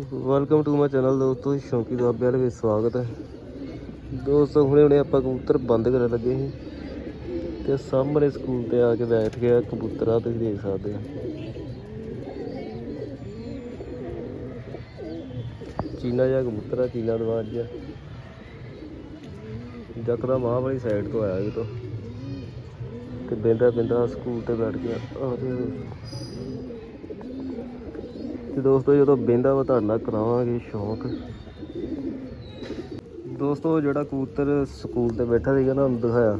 Welcome to my channel ਦੋਸਤੋ ਸ਼ੌਂਕੀ ਦੁਆਬੇ ਵਾਲੇ ਵਿੱਚ ਸਵਾਗਤ ਹੈ। ਦੋਸਤੋ, ਹੁਣੇ ਹੁਣੇ ਆਪਾਂ ਕਬੂਤਰ ਬੰਦ ਕਰਨ ਲੱਗੇ ਸੀ ਤੇ ਸਾਹਮਣੇ ਸਕੂਲ ਤੇ ਆ ਕੇ ਬੈਠ ਗਿਆ ਕਬੂਤਰਾ, ਤੁਸੀਂ ਦੇਖ ਸਕਦੇ ਹੋ। ਚੀਨਾ ਜਿਹਾ ਕਬੂਤਰ ਆ, ਚੀਨਾ ਦਵਾਜ ਜਿਹਾ। ਜੱਕਦਾ ਮਾਂ ਵਾਲੀ ਸਾਈਡ ਤੋਂ ਆਇਆ ਇਹ ਤੋਂ ਤੇ ਬਿੰਦਾ ਬਿੰਦਾ ਸਕੂਲ ਤੇ ਬੈਠ ਗਿਆ। ਆਹ ਤੇ ਦੋਸਤੋ ਜਦੋਂ ਬਹਿੰਦਾ ਵਾ ਤੁਹਾਡੇ ਕਰਾਵਾਂਗੇ ਸ਼ੌਂਕ। ਦੋਸਤੋ ਜਿਹੜਾ ਕਬੂਤਰ ਸਕੂਲ ਤੇ ਬੈਠਾ ਸੀਗਾ ਨਾ, ਉਹਨੂੰ ਦਿਖਾਇਆ।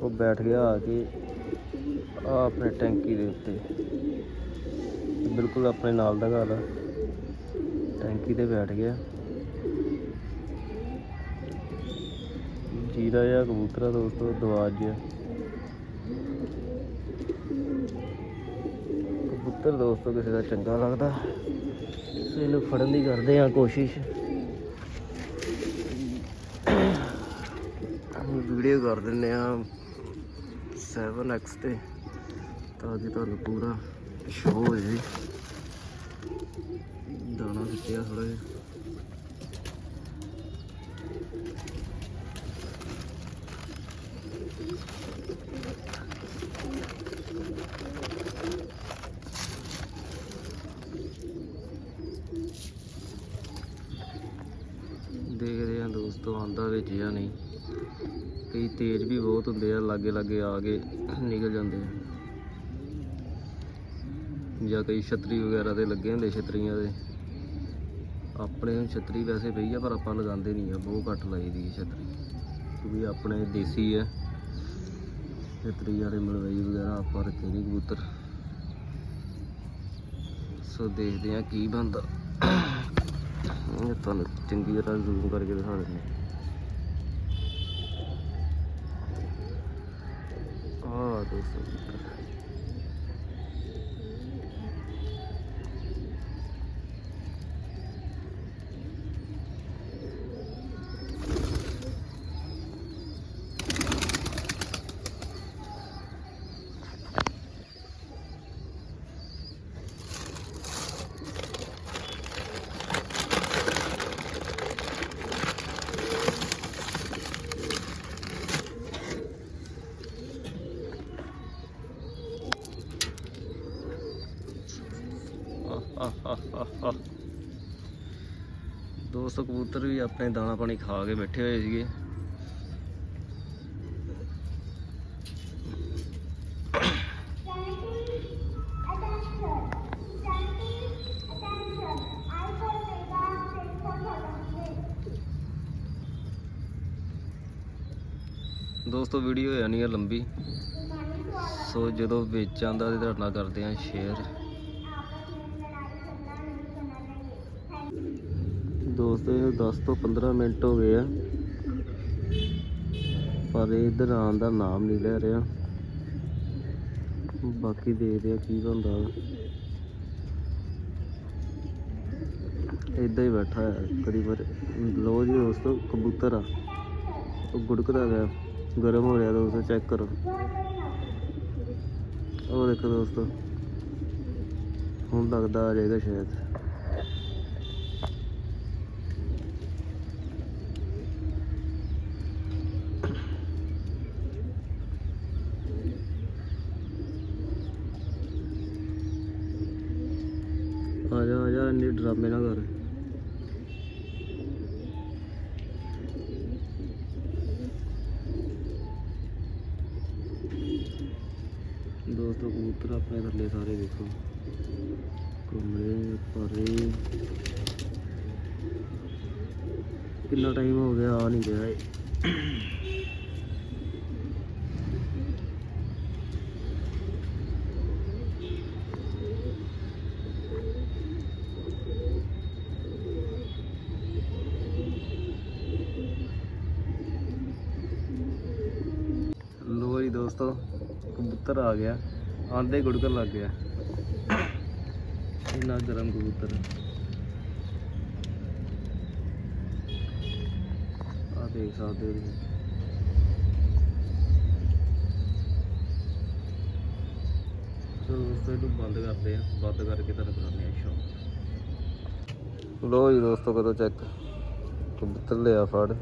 ਉਹ ਬੈਠ ਗਿਆ ਆ ਕੇ ਆ ਆਪਣੇ ਟੈਂਕੀ ਦੇ ਉੱਤੇ। ਬਿਲਕੁਲ ਆਪਣੇ ਨਾਲ ਦਾ ਘਰ ਆ। ਟੈਂਕੀ ਤੇ ਬੈਠ ਗਿਆ। ਜੀਰਾ ਜਿਹਾ ਕਬੂਤਰ ਆ ਦੋਸਤੋ, ਦਵਾਜ ਜਿਹਾ। ਕਬੂਤਰ ਦੋਸਤੋ, ਕਿਸੇ ਦਾ ਚੰਗਾ ਲੱਗਦਾ ਸੋ ਇਹਨੂੰ ਫੜਨ ਦੀ ਕਰਦੇ ਆ ਕੋਸ਼ਿਸ਼। ਵੀਡੀਓ ਕਰ ਦਿੰਨੇ ਆ 7x ਤੇ, ਤਾਂ ਕਿ ਤੁਹਾਨੂੰ ਪੂਰਾ ਸ਼ੋਅ ਹੋ ਜਾਏ ਦਾਣਾ ਦਿੱਤਿਆ ਥੋੜਾ ਜਿਹਾ। ਤੋਂ ਆ ਦੋਸਤੋ ਆਂਦਾ ਵਿੱਚ ਜਾਂ ਨਹੀਂ। ਕਈ ਤੇਜ਼ ਵੀ ਬਹੁਤ ਹੁੰਦੇ ਆ, ਲਾਗੇ ਲਾਗੇ ਆ ਕੇ ਨਿਕਲ ਜਾਂਦੇ ਆ। ਜਾਂ ਕਈ ਛਤਰੀ ਵਗੈਰਾ ਤੇ ਲੱਗੇ ਹੁੰਦੇ ਛਤਰੀਆਂ ਦੇ। ਆਪਣੇ ਨੂੰ ਛਤਰੀ ਵੈਸੇ ਪਈ ਆ, ਪਰ ਆਪਾਂ ਲਗਾਉਂਦੇ ਨਹੀਂ ਆ। ਬਹੁਤ ਘੱਟ ਲਾਈ ਦੀ ਛਤਰੀ। ਕਿਉਂਕਿ ਆਪਣੇ ਦੇਸੀ ਆ। ਛਤਰੀ ਵਾਲੇ ਮਲਵਈ ਵਗੈਰਾ ਆਪਾਂ ਰੱਖੇ ਨਹੀਂ ਕਬੂਤਰ। ਸੋ ਦੇਖਦੇ ਆ ਕੀ ਬਣਦਾ। ਇਹ ਤੁਹਾਨੂੰ ਚੰਗੀ ਤਰ੍ਹਾਂ ਜ਼ੂਮ ਕਰਕੇ ਦਿਖਾ ਦਿੰਦੇ ਆ। ਦੋਸਤੋ। ਦੋਸਤ ਕਬੂਤਰ ਵੀ ਆਪਣੇ ਦਾਣਾ ਪਾਣੀ ਖਾ ਕੇ ਬੈਠੇ ਹੋਏ ਸੀਗੇ। ਦੋਸਤੋ ਵੀਡੀਓ ਜਾਣੀ ਆ ਲੰਬੀ। ਸੋ ਜਦੋਂ ਵਿੱਚ ਦਾ ਤੇ ਤੁਹਾਡੇ ਕਰਦੇ ਆ ਸ਼ੇਅਰ ਦੋਸਤੋ ਇਹ 10 ਤੋਂ 15 ਮਿੰਟ ਹੋ ਗਏ ਆ। ਪਰ ਇਹ ਇੱਧਰ ਆਉਣ ਦਾ ਨਾਮ ਨਹੀਂ ਲੈ ਰਿਹਾ। ਬਾਕੀ ਦੇਖਦੇ ਆ ਕੀ ਹੁੰਦਾ ਇਦਾਂ ਹੀ ਬੈਠਾ ਹੈ ਕਦੀ ਲੋ ਜੀ ਦੋਸਤੋ, ਕਬੂਤਰ ਆ। ਉਹ ਗੁੜਕਦਾ ਗਿਆ ਗਰਮ ਹੋ ਰਿਹਾ ਦੋਸਤੋ, ਚੈੱਕ ਕਰੋ। ਉਹ ਦੇਖੋ ਦੋਸਤੋ। ਹੁਣ ਲੱਗਦਾ ਆ ਜਾਏਗਾ ਸ਼ਾਇਦ। ਆ ਜਾ ਆ ਜਾ ਇੰਨੇ ਡਰਾਮੇ ਨਾ ਕਰ ਦੋਸਤੋ ਕਬੂਤਰ ਆਪਣੇ ਥੱਲੇ ਸਾਰੇ ਦੇਖੋ ਘੁੰਮਰੇ ਪਰੇ ਕਿੰਨਾ ਟਾਈਮ ਹੋ ਗਿਆ ਆ ਦੋਸਤੋ, ਕਬੂਤਰ ਆ ਗਿਆ। ਆਂਦੇ ਗੁੜਕਣ ਲੱਗ ਗਿਆ। ਇੰਨਾ ਗਰਮ ਕਬੂਤਰ। ਆ ਦੇਖ ਸਕਦੇ ਹੋ ਤੁਸੀਂ। ਚਲੋ ਦੋਸਤੋ, ਇਹਨੂੰ ਬੰਦ ਕਰਦੇ ਆ ਬੰਦ ਕਰਕੇ ਤੁਹਾਨੂੰ ਕਰਾਉਂਦੇ ਆ ਸ਼ੌਪ ਲੋ ਜੀ ਦੋਸਤੋ ਕਰੋ ਚੈੱਕ ਕਬੂਤਰ ਲਿਆ ਫੜ।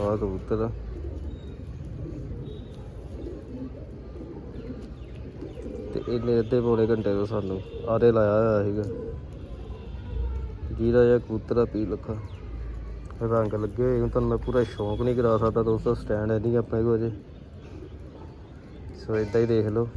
ਆਹ ਕਬੂਤਰ ਆ। ਇਹਨੇ ਅੱਧੇ ਪੌਣੇ ਘੰਟੇ ਤੋਂ ਸਾਨੂੰ ਆਰੇ ਲਾਇਆ ਹੋਇਆ ਸੀਗਾ। ਜਿਹਦਾ ਜਿਹਾ ਕਬੂਤਰ ਪੀ ਲੱਖਾ। ਰੰਗ ਲੱਗੇ ਹੋਏ ਹੁਣ ਤੁਹਾਨੂੰ ਮੈਂ ਪੂਰਾ ਸ਼ੌਂਕ ਨਹੀਂ ਕਰਾ ਸਕਦਾ ਦੋਸਤੋ ਸਟੈਂਡ ਹੈ ਨਹੀਂ ਆਪਣੇ ਕੋਲ ਜੇ ਸੋ ਇਦਾਂ ਹੀ ਦੇਖ ਲਓ।